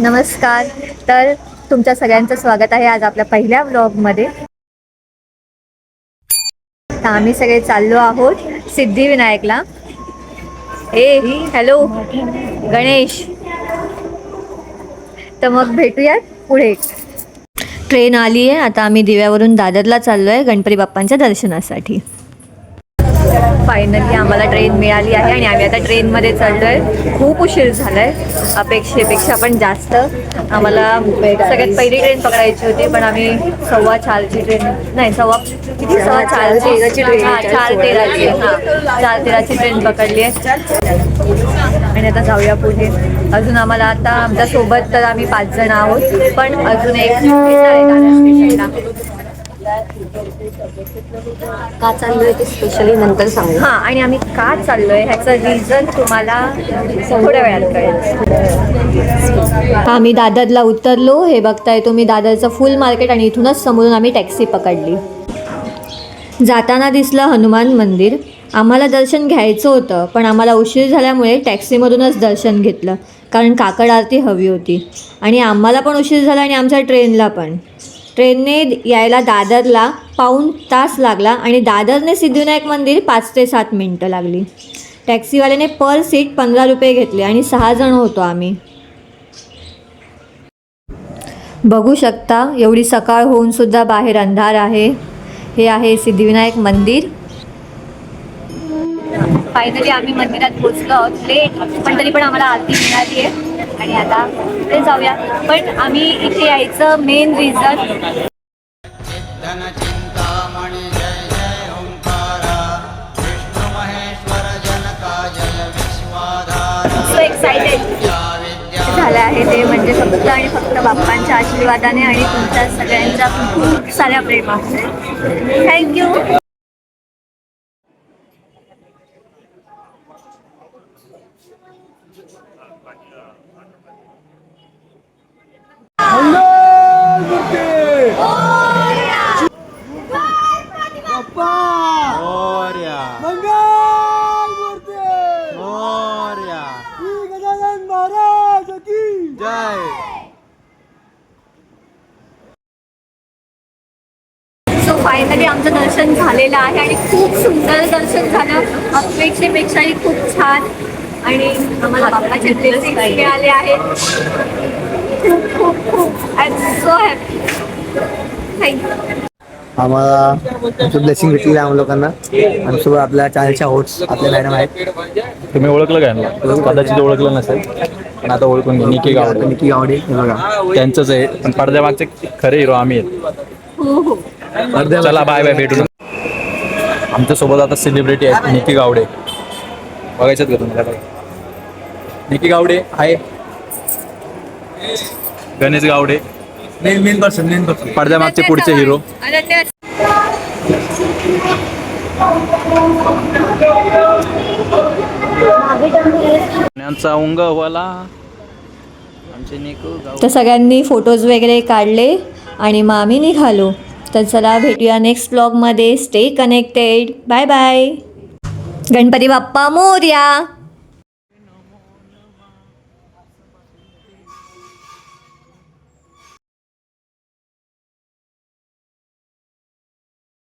नमस्कार. तर तुमच्या सगळ्यांचं स्वागत आहे आज आपल्या पहिल्या ब्लॉगमध्ये तर आम्ही सगळे चाललो आहोत सिद्धिविनायकला. ए हॅलो गणेश. तर मग भेटूयात पुढे. ट्रेन आली आहे आता आम्ही दिव्यावरून दादरला चाललो आहे गणपती बाप्पांच्या दर्शनासाठी. फायनली आम्हाला ट्रेन मिळाली आहे आणि आम्ही आता ट्रेनमध्ये चाललो आहे खूप उशीर झाला आहे अपेक्षेपेक्षा पण जास्त. आम्हाला सगळ्यात पहिली ट्रेन पकडायची होती पण आम्ही सव्वा चारची ट्रेन नाही सव्वा किती? सव्वा चारची. हां, चार तेराची. हां चार तेराची ट्रेन पकडली आहे. आणि आता जाऊया पुढे. अजून आम्हाला आता आमच्यासोबत तर आम्ही पाच जण आहोत पण अजून एक का चाललोय ते स्पेशली नंतर सांगू. हा आणि आम्ही का चाललोय ह्याचं रिझन तुम्हाला थोड्या वेळात कळेल. आम्ही दादरला उतरलो हे बघताय तुम्ही दादरचं फुल मार्केट आणि इथूनच समोरून आम्ही टॅक्सी पकडली. जाताना दिसलं हनुमान मंदिर. आम्हाला दर्शन घ्यायचं होतं पण आम्हाला उशीर झाल्यामुळे टॅक्सीमधूनच दर्शन घेतलं कारण काकड आरती हवी होती. आणि आम्हाला पण उशीर झाला आणि आमच्या ट्रेनला पण. ट्रेनने यायला दादरला पाऊण तास लागला आणि दादरने सिद्धिविनायक मंदिर पाच ते सात मिनटं लागली. टॅक्सीवाल्याने पर सीट पंधरा रुपये घेतले आणि सहा जण होतो आम्ही. बघू शकता एवढी सकाळ होऊन सुद्धा बाहेर अंधार आहे. हे आहे सिद्धिविनायक मंदिर. फायनली आम्ही मंदिरात पोचलो आहोत लेट पण तरी पण आम्हाला आरती मिळाली आहे. आणि आता ते जाऊया. पण आम्ही इथे यायचं मेन रिझन झालं आहे ते म्हणजे फक्त आणि फक्त बाप्पांच्या आशीर्वादाने आणि तुमच्या सगळ्यांच्या खूप साऱ्या प्रेमाने. थँक्यू फायनली आमचं दर्शन झालेलं आहे आणि खूप सुंदर दर्शन झालं. अपेक्षेपेक्षाही खूप छान. आणि आम्हाला बाप्पाचे ब्लेसिंग मिळाले आहेत. खूप खूप खूप. I am so happy thank you आम्हाला ब्लेसिंग भेटलेलं आहे आम्हा लोकांना. आणि सोबत आपल्या चॅनलच्या होट्स आपल्या मॅडम आहेत. तुम्ही ओळखलं काय ना कदाचित ओळखलं नसेल. पण आता ओळखून घ्या. निकी गावडे. निकी गावडे बघा. त्यांचंच आहे. पण पडद्यामागचे खरे हिरो आम्ही आहेत. हो हो. चला बाय बाय भेटू आमच्यासोबत आता सेलिब्रिटी आहेत निकी गावडे. बघायच्यात का तुम्हाला निकी गावडे आहे Ganesh Gawade. Main main person main person पडद्यामागचे पुढचे हिरो आमचे निकू गाव तर सगळ्यांनी फोटोज वगैरे काढले आणि मग आम्ही निघालो तर चला भेटूया नेक्स्ट ब्लॉगमध्ये stay connected bye bye Ganpati Bappa Morya.